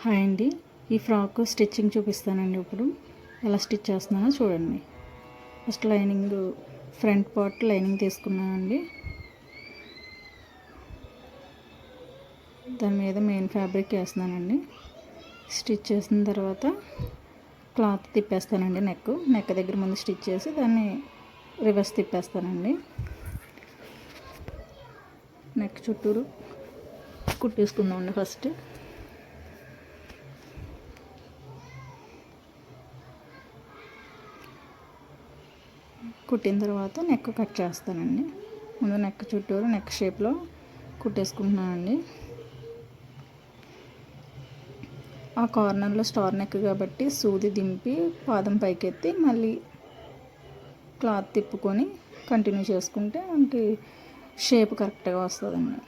Hi అండి. ఈ frock stitching చూపిస్తానండి ఇప్పుడు. ఎలా స్టిచ్ చేస్తున్నానో చూడండి. First lining front part lining తీసుకున్నానండి. దాని మీద మెయిన్ ఫ్యాబ్రిక్ వేస్తున్నానండి. స్టిచ్ చేసిన తర్వాత క్లాత్ తిప్పేస్తానండి నెక్ నెక్ దగ్గర ముందు స్టిచ్ చేసి దాన్ని రివర్స్ తిప్పేస్తానండి. నెక్ చుట్టూరు కుట్టేసుకుందామండి ఫస్ట్. కుట్టిన తర్వాత నెక్ కట్ చేస్తానండి. ముందు నెక్ చుట్టూరు నెక్ షేప్లో కుట్టేసుకుంటున్నానండి. ఆ కార్నర్లో స్టార్ నెక్ కాబట్టి సూది దింపి పాదం పైకెత్తి మళ్ళీ క్లాత్ తిప్పుకొని కంటిన్యూ చేసుకుంటే మనకి షేప్ కరెక్ట్గా వస్తుందండి.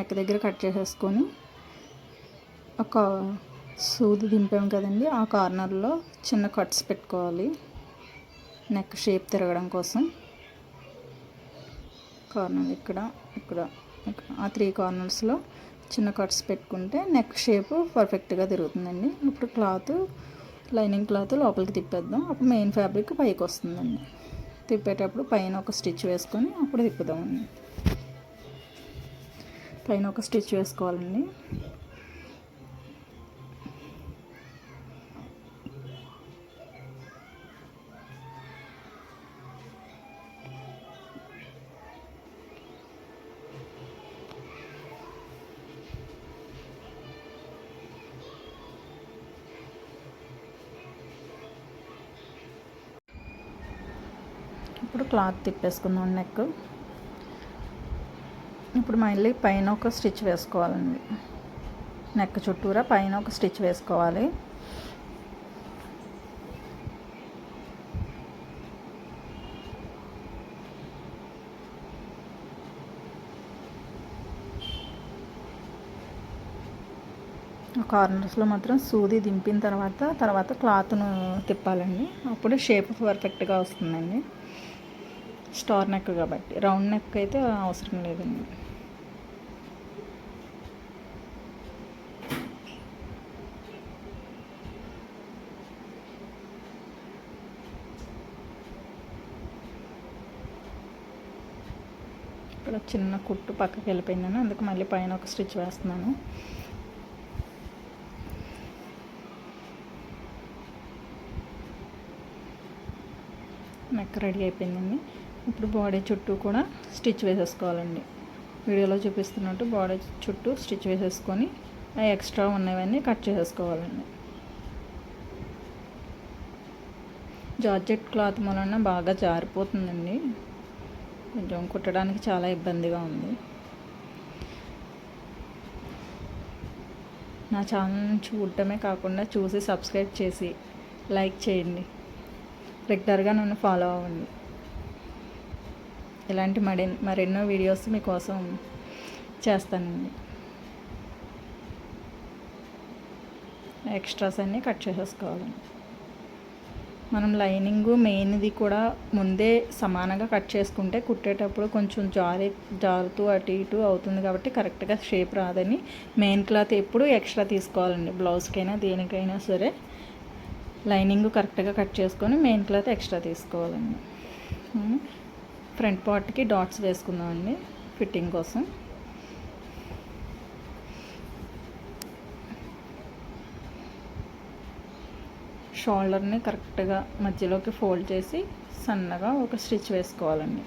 నెక్ దగ్గర కట్ చేసేసుకొని ఒక సూది దింపాం కదండి ఆ కార్నర్లో చిన్న కట్స్ పెట్టుకోవాలి. నెక్ షేప్ తిరగడం కోసం. కార్నర్ ఇక్కడ ఇక్కడ ఆ త్రీ కార్నర్స్లో చిన్న కట్స్ పెట్టుకుంటే నెక్ షేప్ పర్ఫెక్ట్గా తిరుగుతుందండి. ఇప్పుడు క్లాత్ లైనింగ్ క్లాత్ లోపలికి తిప్పేద్దాం. అప్పుడు మెయిన్ ఫ్యాబ్రిక్ పైకి వస్తుందండి. తిప్పేటప్పుడు పైన ఒక స్టిచ్ వేసుకొని అప్పుడు తిప్పుదామండి. పైన ఒక స్టిచ్ వేసుకోవాలండి. ఇప్పుడు క్లాత్ తిప్పేసుకుందాం నెక్. ఇప్పుడు మళ్ళీ పైన ఒక స్టిచ్ వేసుకోవాలండి. నెక్ చుట్టూరా పైన ఒక స్టిచ్ వేసుకోవాలి. కార్నర్స్లో మాత్రం సూది దింపిన తర్వాత తర్వాత క్లాత్ను తిప్పాలండి. అప్పుడు షేప్ పర్ఫెక్ట్గా వస్తుందండి. స్టార్ నెక్ కాబట్టి. రౌండ్ నెక్ అయితే అవసరం లేదండి. ఇక్కడ చిన్న కుట్టు పక్కకి వెళ్ళిపోయిందని. అందుకు మళ్ళీ పైన ఒక స్టిచ్ వేస్తున్నాను. నెక్ రెడీ అయిపోయిందండి. ఇప్పుడు బాడీ చుట్టూ కూడా స్టిచ్ వేసేసుకోవాలండి. వీడియోలో చూపిస్తున్నట్టు బాడీ చుట్టూ స్టిచ్ వేసేసుకొని ఆ ఎక్స్ట్రా ఉన్నవన్నీ కట్ చేసేసుకోవాలండి. జార్జెట్ క్లాత్ మూలన బాగా జారిపోతుందండి. కొంచెం కుట్టడానికి చాలా ఇబ్బందిగా ఉంది. నా ఛానల్ని చూడటమే కాకుండా చూసి సబ్స్క్రైబ్ చేసి లైక్ చేయండి. రెగ్యులర్గా నన్ను ఫాలో అవ్వండి. ఇలాంటి మరి మరెన్నో వీడియోస్ మీకోసం చేస్తానండి. ఎక్స్ట్రాస్ అన్నీ కట్ చేసేసుకోవాలండి. మనం లైనింగ్ మెయిన్ది కూడా ముందే సమానంగా కట్ చేసుకుంటే కుట్టేటప్పుడు కొంచెం జారి జారుతూ అటు ఇటు అవుతుంది కాబట్టి కరెక్ట్గా షేప్ రాదని. మెయిన్ క్లాత్ ఎప్పుడు ఎక్స్ట్రా తీసుకోవాలండి బ్లౌజ్కైనా దేనికైనా సరే. లైనింగ్ కరెక్ట్గా కట్ చేసుకొని మెయిన్ క్లాత్ ఎక్స్ట్రా తీసుకోవాలండి. ఫ్రంట్ పార్ట్కి డాట్స్ వేసుకుందామండి ఫిట్టింగ్ కోసం. షోల్డర్ని కరెక్ట్గా మధ్యలోకి ఫోల్డ్ చేసి సన్నగా ఒక స్టిచ్ వేసుకోవాలండి.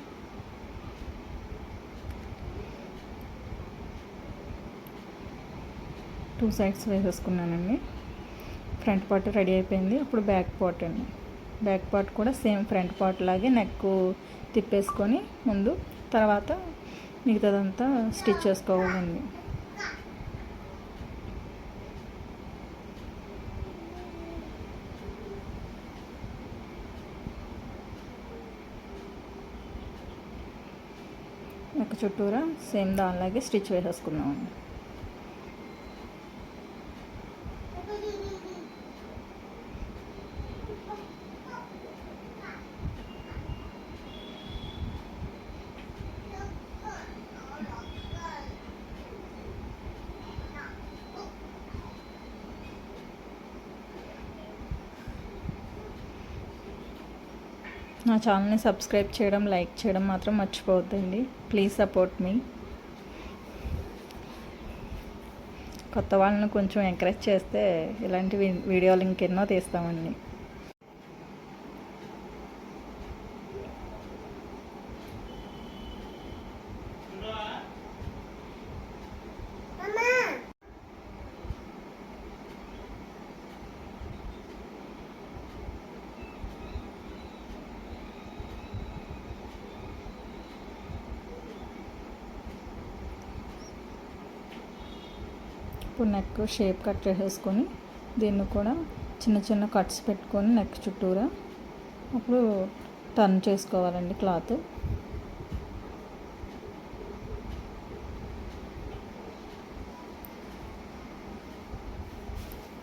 టూ సైడ్స్ వేసేసుకున్నానండి. ఫ్రంట్ పార్ట్ రెడీ అయిపోయింది. అప్పుడు బ్యాక్ పార్ట్ అండి. బ్యాక్ పార్ట్ కూడా సేమ్ ఫ్రంట్ పార్ట్ లాగే నెక్ తిప్పేసుకొని ముందు తర్వాత మిగతాదంతా స్టిచ్ చేసుకోవాలండి నెక్ చుట్టూరా సేమ్ దానిలాగే స్టిచ్ వేసేసుకున్నామండి నా ఛానల్ని సబ్స్క్రైబ్ చేయడం లైక్ చేయడం మాత్రం మర్చిపోవద్దండి. Please support me. కొత్త వాళ్ళని కొంచెం ఎంకరేజ్ చేస్తే ఇలాంటి వీ- వీడియోలు ఇంకెన్నో తీస్తామండి. ఇప్పుడు నెక్ షేప్ కట్ చేసేసుకొని దీన్ని కూడా చిన్న చిన్న కట్స్ పెట్టుకొని నెక్ చుట్టూరా అప్పుడు టర్న్ చేసుకోవాలండి క్లాత్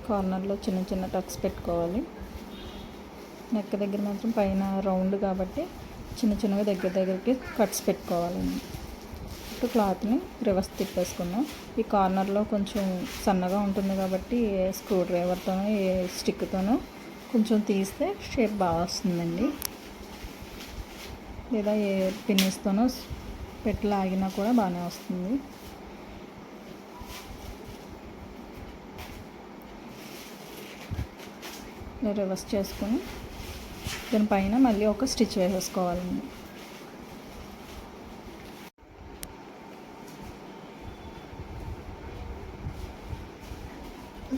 కార్నర్లో చిన్న చిన్న టక్స్ పెట్టుకోవాలి. నెక్ దగ్గర మాత్రం పైన రౌండ్ కాబట్టి చిన్న చిన్నగా దగ్గర దగ్గరికి కట్స్ పెట్టుకోవాలండి. ఇప్పుడు క్లాత్ని రివర్స్ తిప్పేసుకున్నాం ఈ కార్నర్లో కొంచెం సన్నగా ఉంటుంది కాబట్టి స్క్రూ డ్రైవర్తోనో ఏ స్టిక్తోనో కొంచెం తీస్తే షేప్ బాగా వస్తుందండి. లేదా ఏ పిన్నిస్తోనో పెట్టి లాగినా కూడా బాగానే వస్తుంది. రివర్స్ చేసుకొని దానిపైన మళ్ళీ ఒక స్టిచ్ వేసేసుకోవాలండి.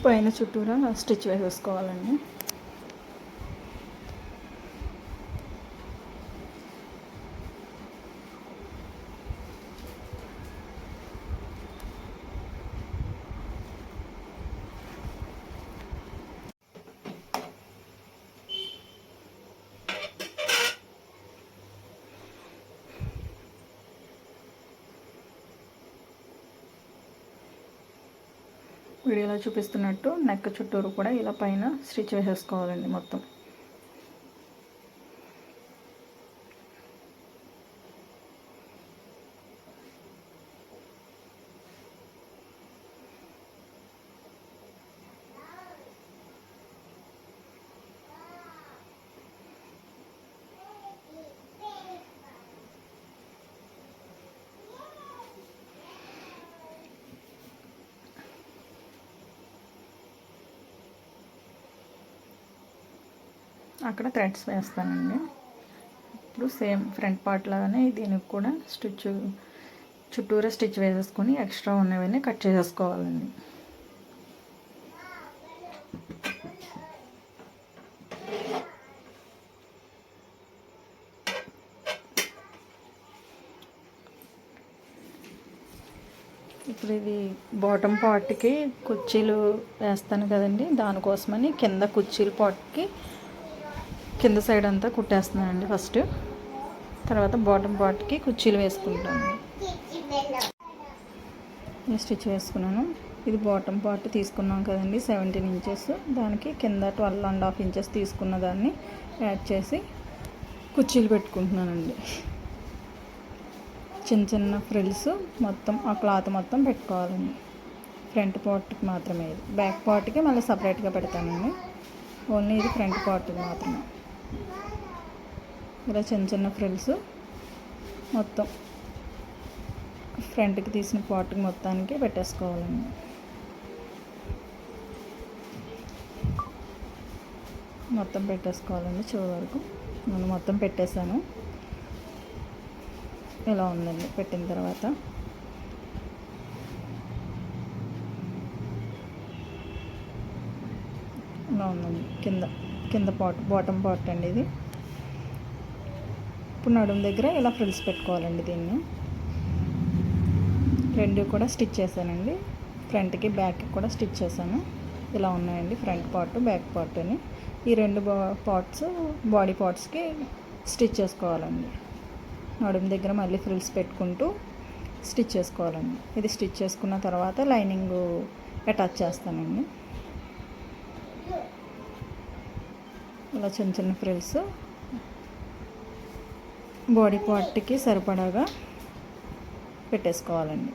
పైన చుట్టూరా స్టిచ్ వేసేసుకోవాలండి వీడియోలో చూపిస్తున్నట్టు నెక్ చుట్టూరు కూడా ఇలా పైన స్టిచ్ వేసేసుకోవాలండి మొత్తం. అక్కడ థ్రెడ్స్ వేస్తానండి. ఇప్పుడు సేమ్ ఫ్రంట్ పార్ట్ లాగానే దీనికి కూడా స్టిచ్ చుట్టూరా స్టిచ్ వేసేసుకొని ఎక్స్ట్రా ఉన్నవన్నీ కట్ చేసేసుకోవాలండి. ఇప్పుడు ఇది బాటమ్ పార్ట్కి కుర్చీలు వేస్తాను కదండి. దానికోసమని కింద కుర్చీల పార్ట్కి కింద సైడ్ అంతా కుట్టేస్తున్నానండి ఫస్ట్. తర్వాత బాటమ్ పార్ట్కి కుర్చీలు వేసుకుంటాను. స్టిచ్ వేసుకున్నాను. ఇది బాటమ్ పార్ట్ తీసుకున్నాం కదండి సెవెంటీన్ ఇంచెస్. దానికి కింద ట్వెల్వ్ అండ్ హాఫ్ ఇంచెస్ తీసుకున్న దాన్ని యాడ్ చేసి కుర్చీలు పెట్టుకుంటున్నానండి. చిన్న చిన్న ఫ్రిల్స్ మొత్తం ఆ క్లాత్ మొత్తం పెట్టుకోవాలండి. ఫ్రంట్ పార్ట్కి మాత్రమే ఇది. బ్యాక్ పార్ట్కి మళ్ళీ సపరేట్గా పెడతానండి. ఓన్లీ ఇది ఫ్రంట్ పార్ట్కి మాత్రమే. ఇలా చిన్న చిన్న ఫ్రిల్స్ మొత్తం ఫ్రంట్కి తీసిన పార్ట్కి మొత్తానికి పెట్టేసుకోవాలండి. మొత్తం పెట్టేసుకోవాలండి చివరి వరకు. నేను మొత్తం పెట్టేశాను. ఇలా ఉందండి పెట్టిన తర్వాత. ఇలా ఉందండి కింద. కింద పాట్ బాటమ్ పార్ట్ అండి ఇది. ఇప్పుడు నడుము దగ్గర ఇలా ఫ్రిల్స్ పెట్టుకోవాలండి దీన్ని. రెండు కూడా స్టిచ్ చేశానండి. ఫ్రంట్కి బ్యాక్కి కూడా స్టిచ్ చేశాను. ఇలా ఉన్నాయండి ఫ్రంట్ పార్ట్ బ్యాక్ పార్ట్ అని. ఈ రెండు పార్ట్స్ బాడీ పార్ట్స్కి స్టిచ్ చేసుకోవాలండి. నడుము దగ్గర మళ్ళీ ఫ్రిల్స్ పెట్టుకుంటూ స్టిచ్ చేసుకోవాలండి. ఇది స్టిచ్ చేసుకున్న తర్వాత లైనింగ్ అటాచ్ చేస్తానండి. ఇలా చిన్న చిన్న ఫ్రిల్స్ బాడీ పార్ట్కి సరిపడాగా పెట్టేసుకోవాలండి.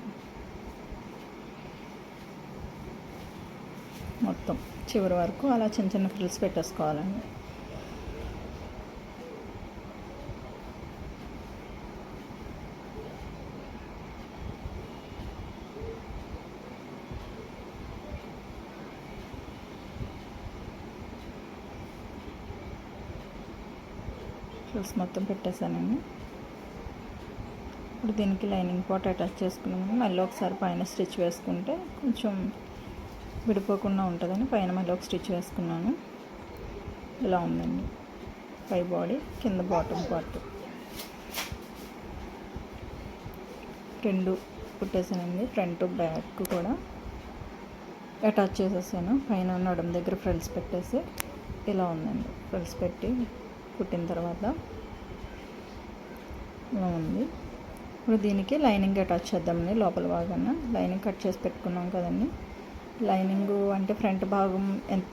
మొత్తం చివరి వరకు అలా చిన్న చిన్న ఫ్రిల్స్ పెట్టేసుకోవాలండి. ఫ్రిల్స్ మొత్తం పెట్టేశానండి. ఇప్పుడు దీనికి లైనింగ్ పాట్ అటాచ్ చేసుకున్నాము మళ్ళీ ఒకసారి పైన స్టిచ్ వేసుకుంటే కొంచెం విడిపోకుండా ఉంటుందని పైన మళ్ళీ ఒక స్టిచ్ వేసుకున్నాను. ఇలా ఉందండి. పై బాడీ కింద బాటమ్ పార్ట్. రెండు కుట్టేసానండి ఫ్రంట్ బ్యాక్ కూడా అటాచ్ చేసేసాను. పైన నడుము దగ్గర ఫ్రిల్స్ పెట్టేసి ఇలా ఉందండి. ఫ్రిల్స్ పెట్టి కుట్టిన తర్వాత ఇలా ఉంది. ఇప్పుడు దీనికి లైనింగ్ అటాచ్ చేద్దామండి లోపల భాగాన. లైనింగ్ కట్ చేసి పెట్టుకున్నాం కదండి. లైనింగ్ అంటే ఫ్రంట్ భాగం ఎంత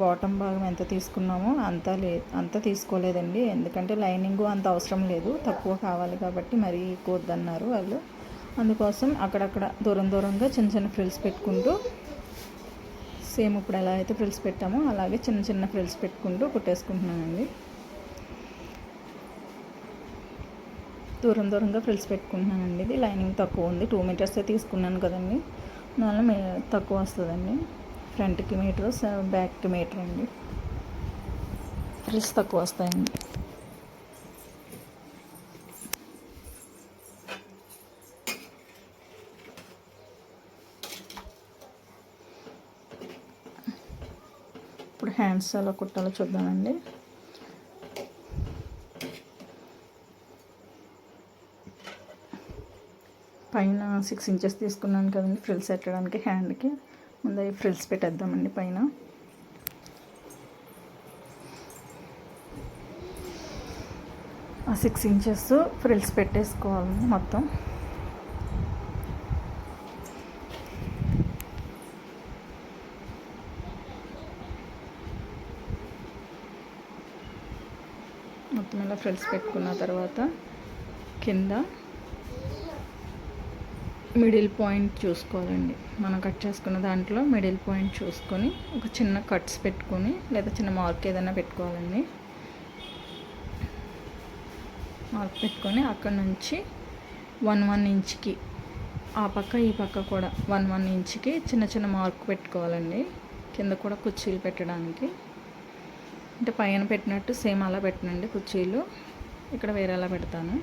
బాటమ్ భాగం ఎంత తీసుకున్నామో అంత లే అంత తీసుకోలేదండి. ఎందుకంటే లైనింగ్ అంత అవసరం లేదు. తక్కువ కావాలి కాబట్టి మరీ ఎక్కువ వద్దన్నారు వాళ్ళు. అందుకోసం అక్కడక్కడ దూరం దూరంగా చిన్న చిన్న ఫ్రిల్స్ పెట్టుకుంటూ సేమ్ ఇప్పుడు ఎలా అయితే ఫ్రిల్స్ పెట్టామో అలాగే చిన్న చిన్న ఫ్రిల్స్ పెట్టుకుంటూ కుట్టేసుకుంటున్నానండి. దూరం దూరంగా ఫ్రిల్స్ పెట్టుకుంటున్నానండి. ఇది లైనింగ్ తక్కువ ఉంది. టూ మీటర్స్ తీసుకున్నాను కదండి. దానిలో తక్కువ వస్తుందండి. ఫ్రంట్కి మీటర్ బ్యాక్కి మీటర్ అండి ఫ్రిల్స్ తక్కువ వస్తాయండి ఇప్పుడు హ్యాండ్స్ ఎలా కుట్టాలో చూద్దామండి. పైన సిక్స్ ఇంచెస్ తీసుకున్నాను కదండి ఫ్రిల్స్ పెట్టడానికి హ్యాండ్కి. ముందు అవి ఫ్రిల్స్ పెట్టేద్దామండి పైన. ఆ సిక్స్ ఇంచెస్ ఫ్రిల్స్ పెట్టేసుకోవాలి మొత్తం మొత్తం ఇలా ఫ్రిల్స్ పెట్టుకున్న తర్వాత కింద మిడిల్ పాయింట్ చూసుకోవాలండి. మనం కట్ చేసుకున్న దాంట్లో మిడిల్ పాయింట్ చూసుకొని ఒక చిన్న కట్స్ పెట్టుకొని లేదా చిన్న మార్క్ ఏదైనా పెట్టుకోవాలండి. మార్క్ పెట్టుకొని అక్కడ నుంచి వన్ వన్ ఇంచ్కి ఆ పక్క ఈ పక్క కూడా వన్ వన్ ఇంచ్కి చిన్న చిన్న మార్క్ పెట్టుకోవాలండి. కింద కూడా కుర్చీలు పెట్టడానికి. అంటే పైన పెట్టినట్టు సేమ్ అలా పెట్టనండి కుర్చీలు. ఇక్కడ వేరేలా పెడతాను.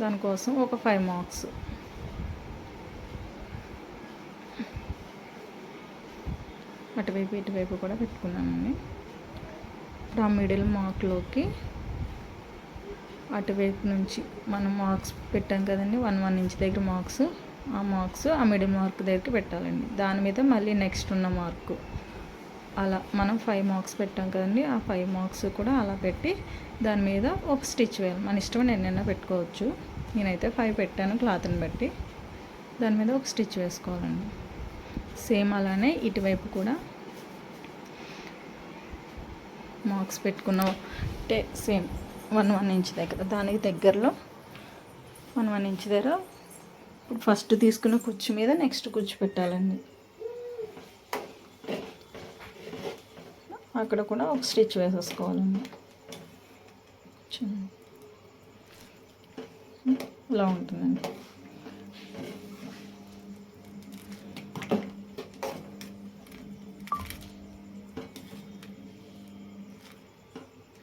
దానికోసం ఒక ఫైవ్ మార్క్స్ అటువైపు ఇటువైపు కూడా పెట్టుకున్నానండి. ఇప్పుడు ఆ మిడిల్ మార్క్లోకి అటువైపు నుంచి మనం మార్క్స్ పెట్టాం కదండి వన్ వన్ ఇంచ్ దగ్గర మార్క్స్ ఆ మార్క్స్ ఆ మిడిల్ మార్క్ దగ్గరికి పెట్టాలండి. దాని మీద మళ్ళీ నెక్స్ట్ ఉన్న మార్కు అలా మనం ఫైవ్ మార్క్స్ పెట్టాం కదండి ఆ ఫైవ్ మార్క్స్ కూడా అలా పెట్టి దాని మీద ఒక స్టిచ్ వేయాలి. మన ఇష్టం ఎన్నైనా పెట్టుకోవచ్చు. నేనైతే ఫైవ్ పెట్టాను క్లాత్ని బట్టి. దాని మీద ఒక స్టిచ్ వేసుకోవాలండి. సేమ్ అలానే ఇటువైపు కూడా మార్క్స్ పెట్టుకున్న అంటే సేమ్ వన్ వన్ ఇంచ్ దగ్గర దానికి దగ్గరలో వన్ వన్ ఇంచ్ దగ్గర ఇప్పుడు ఫస్ట్ తీసుకున్న కుచ్చు మీద నెక్స్ట్ కుచ్చు పెట్టాలండి. అక్కడ కూడా ఒక స్టిచ్ వేసేసుకోవాలండి ఇలా ఉంటుందండి.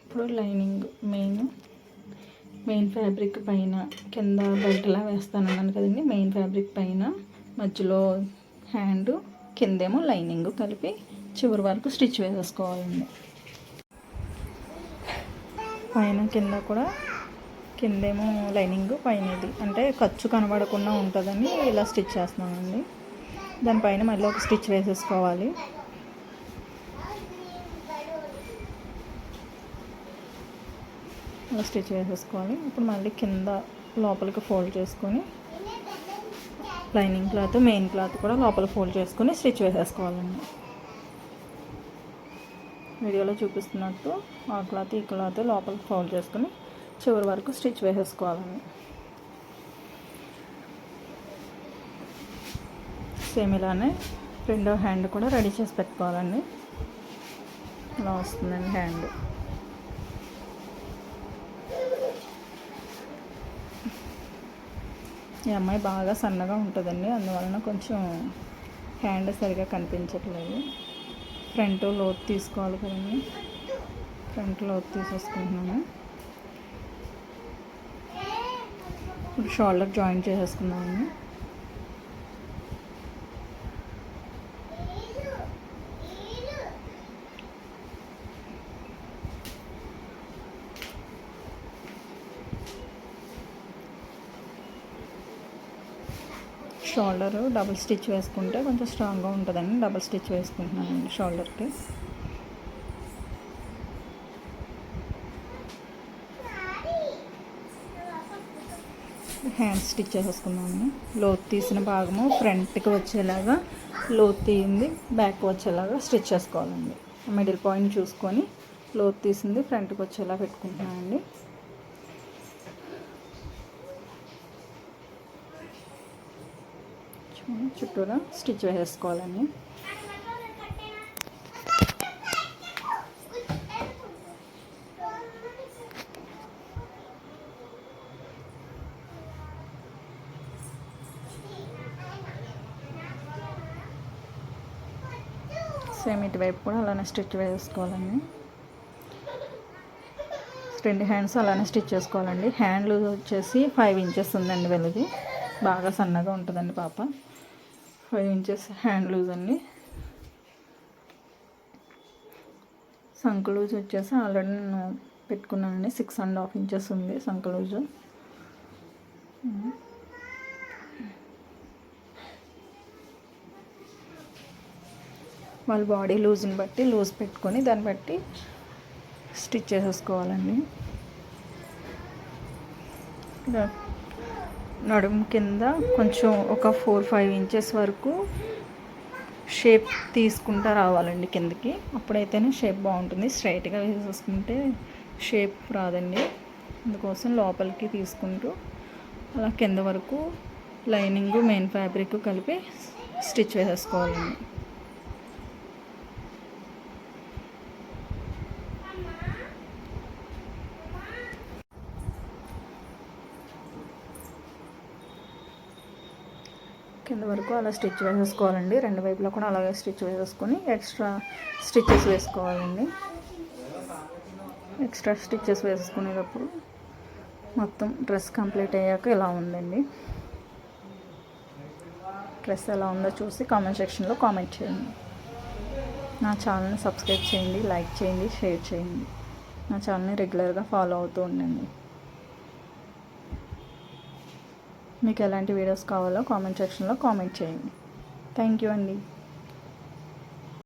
ఇప్పుడు లైనింగ్ మెయిన్ మెయిన్ ఫ్యాబ్రిక్ పైన కింద బయటలా వేస్తానన్నాను కదండి. మెయిన్ ఫ్యాబ్రిక్ పైన మధ్యలో హ్యాండ్ కిందేమో లైనింగ్ కలిపి చివరి వరకు స్టిచ్ వేసేసుకోవాలండి. పైన కింద కూడా కిందేమో లైనింగ్ పైన ఇది అంటే ఖర్చు కనబడకుండా ఉంటుందని ఇలా స్టిచ్ చేస్తున్నామండి దానిపైన మళ్ళీ ఒక స్టిచ్ వేసేసుకోవాలి. అలా స్టిచ్ వేసేసుకోవాలి. ఇప్పుడు మళ్ళీ కింద లోపలికి ఫోల్డ్ చేసుకొని లైనింగ్ క్లాత్ మెయిన్ క్లాత్ కూడా లోపల ఫోల్డ్ చేసుకొని స్టిచ్ వేసేసుకోవాలండి. వీడియోలో చూపిస్తున్నట్టు ఆ క్లాత్ ఈ క్లాత్ లోపలికి ఫోల్డ్ చేసుకుని చివరి వరకు స్టిచ్ వేసేసుకోవాలండి. సేమ్ ఇలానే రెండో హ్యాండ్ కూడా రెడీ చేసి పెట్టుకోవాలండి. ఇలా వస్తుందండి హ్యాండ్. ఈ అమ్మాయి బాగా సన్నగా ఉంటుందండి అందువలన కొంచెం హ్యాండ్ సరిగా కనిపించట్లేదు. ఫ్రంట్ లోత్ తీసుకోవాలి కదండి. లోత్ తీసేసుకుంటున్నాను. ఇప్పుడు షోల్డర్ జాయిన్ చేసేసుకున్నాను షోల్డర్ డబుల్ స్టిచ్ వేసుకుంటే కొంచెం స్ట్రాంగ్గా ఉంటుందని డబుల్ స్టిచ్ వేసుకుంటున్నానండి షోల్డర్కి. హ్యాండ్ స్టిచ్ చేసేసుకున్నాను లోతు తీసిన భాగము ఫ్రంట్కి వచ్చేలాగా లోత్ తీయింది బ్యాక్ వచ్చేలాగా స్టిచ్ చేసుకోవాలండి మిడిల్ పాయింట్ చూసుకొని లోతు తీసింది ఫ్రంట్కి వచ్చేలా పెట్టుకుంటున్నానండి. చుట్టూరా స్టిచ్ వేసేసుకోవాలండి. సేమ్ ఇటువైపు కూడా అలానే స్టిచ్ వేసుకోవాలండి రెండు హ్యాండ్స్ అలానే స్టిచ్ చేసుకోవాలండి హ్యాండ్లు వచ్చేసి ఫైవ్ ఇంచెస్ ఉందండి వెళ్ళది. బాగా సన్నగా ఉంటుందండి పాప. ఫైవ్ ఇంచెస్ హ్యాండ్ లూజ్ అండి సంక లూజ్ వచ్చేసి ఆల్రెడీ నేను పెట్టుకున్నానండి సిక్స్ అండ్ హాఫ్ ఇంచెస్ ఉంది సంక లూజు. వాళ్ళ బాడీ లూజ్ని బట్టి లూజ్ పెట్టుకొని దాన్ని బట్టి స్టిచ్ చేసేసుకోవాలండి. ఇలా నడుము కింద కొంచెం ఒక ఫోర్ ఫైవ్ ఇంచెస్ వరకు షేప్ తీసుకుంటా రావాలండి కిందకి. అప్పుడైతేనే షేప్ బాగుంటుంది. స్ట్రైట్గా వేసేసుకుంటే షేప్ రాదండి. అందుకోసం లోపలికి తీసుకుంటూ అలా కింద వరకు లైనింగ్ మెయిన్ ఫ్యాబ్రిక్ కలిపి స్టిచ్ వేసేసుకోవాలండి. కింద వరకు అలా స్టిచ్ వేసేసుకోవాలండి. రెండు వైపులా కూడా అలాగే స్టిచ్ వేసేసుకొని ఎక్స్ట్రా స్టిచ్చెస్ వేసుకోవాలండి. ఎక్స్ట్రా స్టిచ్చెస్ వేసుకునేటప్పుడు మొత్తం డ్రెస్ కంప్లీట్ అయ్యాక ఇలా ఉందండి. డ్రెస్ ఎలా ఉందో చూసి కామెంట్ సెక్షన్లో కామెంట్ చేయండి. నా ఛానల్ని సబ్స్క్రైబ్ చేయండి లైక్ చేయండి షేర్ చేయండి. నా ఛానల్ని రెగ్యులర్గా ఫాలో అవుతూ ఉండండి. మీకు ఎలాంటి వీడియోస్ కావాలో కామెంట్ సెక్షన్లో కామెంట్ చేయండి. థ్యాంక్ యూ అండి.